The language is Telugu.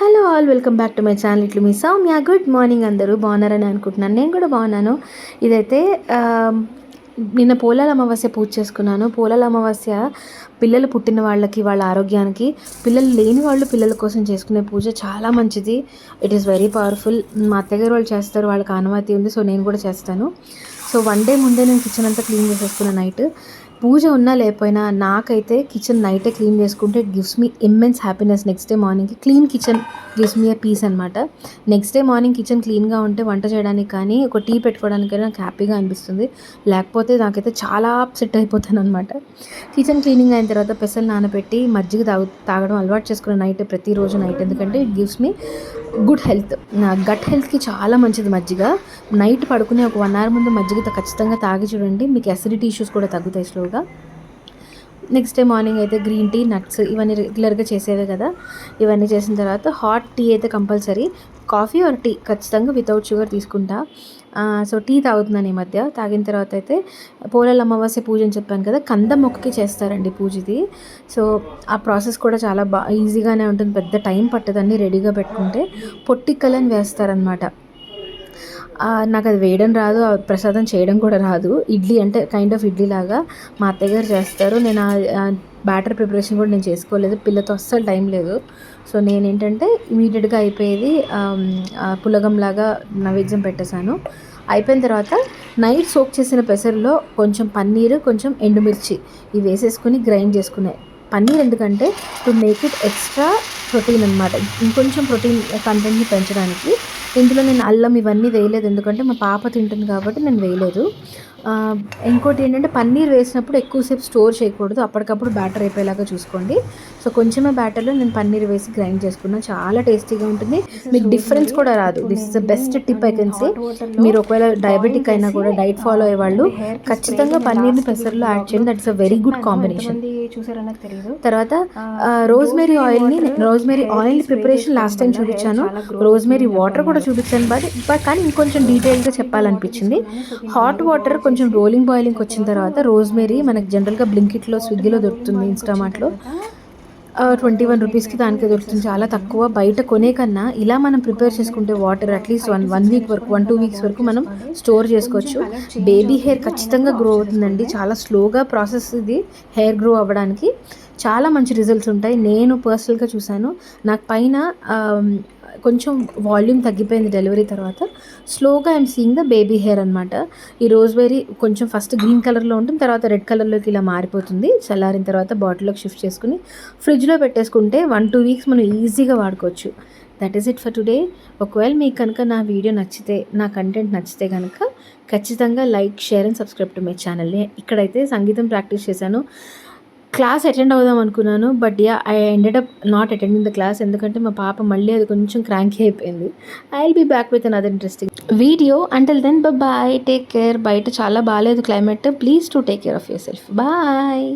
Hello all welcome back to my channel ఇట్లు మీ సౌమ్య గుడ్ మార్నింగ్ అందరూ బాగున్నారని అనుకుంటున్నాను. నేను కూడా బాగున్నాను. ఇదైతే నిన్న పోలాల అమావాస్య పూజ చేసుకున్నాను. పోలాల అమావాస్య పిల్లలు పుట్టిన వాళ్ళకి వాళ్ళ ఆరోగ్యానికి పిల్లలు లేని వాళ్ళు పిల్లల కోసం చేసుకునే పూజ చాలా మంచిది. ఇట్ ఈస్ వెరీ పవర్ఫుల్ మా అత్తగారు వాళ్ళు చేస్తారు వాళ్ళకి అనుమతి ఉంది సో నేను కూడా చేస్తాను. సో వన్ డే ముందే నేను కిచెన్ అంతా క్లీన్ చేసేసుకున్నాను నైట్ పూజ ఉన్నా లేకపోయినా నాకైతే కిచెన్ నైటే క్లీన్ చేసుకుంటే it gives me immense happiness next day మార్నింగ్కి clean kitchen gives me a peace అనమాట నెక్స్ట్ డే మార్నింగ్ కిచెన్ క్లీన్గా ఉంటే వంట చేయడానికి కానీ ఒక టీ పెట్టుకోవడానికైనా నాకు హ్యాపీగా అనిపిస్తుంది. లేకపోతే నాకైతే చాలా అప్సెట్ అయిపోతాను అనమాట కిచెన్ క్లీనింగ్ అయిన తర్వాత పెసలు నానబెట్టి మజ్జిగ తాగు తాగడం అలవాటు చేసుకున్న నైట్ ప్రతిరోజు నైట్ ఎందుకంటే it gives me good health. నా గట్ హెల్త్కి చాలా మంచిది మజ్జిగ. నైట్ పడుకునే ఒక వన్ అవర్ ముందు మజ్జిగ ఖచ్చితంగా తాగి చూడండి. మీకు అసిడిటీ ఇష్యూస్ కూడా తగ్గుతాయి స్లోగా. నెక్స్ట్ డే మార్నింగ్ అయితే గ్రీన్ టీ నట్స్ ఇవన్నీ రెగ్యులర్గా చేసేవే కదా. ఇవన్నీ చేసిన తర్వాత హాట్ టీ అయితే కంపల్సరీ కాఫీ ఆర్ టీ ఖచ్చితంగా వితౌట్ షుగర్ తీసుకుంటా. సో టీ తాగుతున్నాను ఈ మధ్య. తాగిన తర్వాత అయితే పోలల అమావాస్య పూజ అని చెప్పాను కదా కంద మొక్కకి చేస్తారండి పూజ ఇది సో ఆ ప్రాసెస్ కూడా చాలా బా ఈజీగానే ఉంటుంది. పెద్ద టైం పట్టదని రెడీగా పెట్టుకుంటే. పొట్టిక్కలని వేస్తారనమాట నాకు అది వేయడం రాదు ఆ ప్రసాదం చేయడం కూడా రాదు. ఇడ్లీ అంటే కైండ్ ఆఫ్ ఇడ్లీ లాగా మా అత్తయ్య గారు చేస్తారు. నేను బ్యాటర్ ప్రిపరేషన్ కూడా నేను చేసుకోలేదు. పిల్లతో అస్సలు టైం లేదు. సో నేను ఏంటంటే ఇమీడియట్గా అయిపోయేది ఆమ్, ఆ, పులగంలాగా నైవేద్యం పెట్టేశాను. అయిపోయిన తర్వాత నైట్ సోక్ చేసిన పెసరులో కొంచెం పన్నీరు కొంచెం ఎండుమిర్చి ఇవి వేసేసుకుని గ్రైండ్ చేసుకున్నాయి పన్నీర్ ఎందుకంటే to make it extra protein అనమాట ఇంకొంచెం ప్రోటీన్ కంటెంట్ని పెంచడానికి. ఇందులో నేను అల్లం ఇవన్నీ వేయలేదు. ఎందుకంటే మా పాప తింటుంది కాబట్టి నేను వేయలేదు. ఇంకోటి ఏంటంటే పన్నీర్ వేసినప్పుడు ఎక్కువసేపు స్టోర్ చేయకూడదు. అప్పటికప్పుడు బ్యాటర్ అయిపోయేలాగా చూసుకోండి. సో కొంచెమే బ్యాటర్లో నేను పన్నీర్ వేసి గ్రైండ్ చేసుకున్నాను చాలా టేస్టీగా ఉంటుంది. మీకు డిఫరెన్స్ కూడా రాదు. This is the best tip I can say మీరు ఒకవేళ డయాబెటిక్ అయినా కూడా డైట్ ఫాలో అయ్యే వాళ్ళు ఖచ్చితంగా పన్నీర్ని పెసర్లో యాడ్ చేయండి. That's a very good combination చూసారో నాకు తెలియదు తర్వాత రోజ్మెరీ ఆయిల్ని rosemary oil preparation last time చూపించాను. రోజ్మెరీ వాటర్ కూడా చూపించాను. బట్ బట్ కానీ ఇంకొంచెం డీటెయిల్గా చెప్పాలనిపించింది. హాట్ వాటర్ కొంచెం రోలింగ్ బాయిలింగ్కి వచ్చిన తర్వాత రోజ్మెరీ మనకి జనరల్గా బ్లింకిట్లో స్విగ్గీలో దొరుకుతుంది ఇన్స్టామార్ట్లో ట్వంటీ వన్ రూపీస్కి దానికి దొరుకుతుంది. చాలా తక్కువ. బయట కొనే కన్నా ఇలా మనం ప్రిపేర్ చేసుకుంటే water at least one one week వరకు వన్ టూ వీక్స్ వరకు మనం స్టోర్ చేసుకోవచ్చు. బేబీ హెయిర్ ఖచ్చితంగా గ్రో అవుతుందండి. చాలా స్లోగా ప్రాసెస్ ఇది హెయిర్ గ్రో అవ్వడానికి. చాలా మంచి రిజల్ట్స్ ఉంటాయి. నేను పర్సనల్గా చూశాను. నాకు పైన కొంచెం వాల్యూమ్ తగ్గిపోయింది డెలివరీ తర్వాత. స్లోగా I'm seeing the baby hair అనమాట ఈ రోజ్బెరీ కొంచెం ఫస్ట్ గ్రీన్ కలర్లో ఉంటుంది తర్వాత రెడ్ కలర్లోకి ఇలా మారిపోతుంది. చల్లారిన తర్వాత బాటిల్లోకి షిఫ్ట్ చేసుకుని ఫ్రిడ్జ్లో పెట్టేసుకుంటే వన్ టూ వీక్స్ మనం ఈజీగా వాడుకోవచ్చు. That is it for today ఒకవేళ మీకు కనుక నా వీడియో నచ్చితే నా కంటెంట్ నచ్చితే కనుక ఖచ్చితంగా like share and subscribe to my ఛానల్ని ఇక్కడైతే సంగీతం ప్రాక్టీస్ చేశాను. క్లాస్ అటెండ్ అవుదాం అనుకున్నాను but ya I ended up not attending the class ఎందుకంటే మా పాప మళ్ళీ అది కొంచెం క్రాంకీ అయిపోయింది. I will be back with another interesting video until then bye take care బయట చాలా బాగాలేదు climate please to take care of yourself bye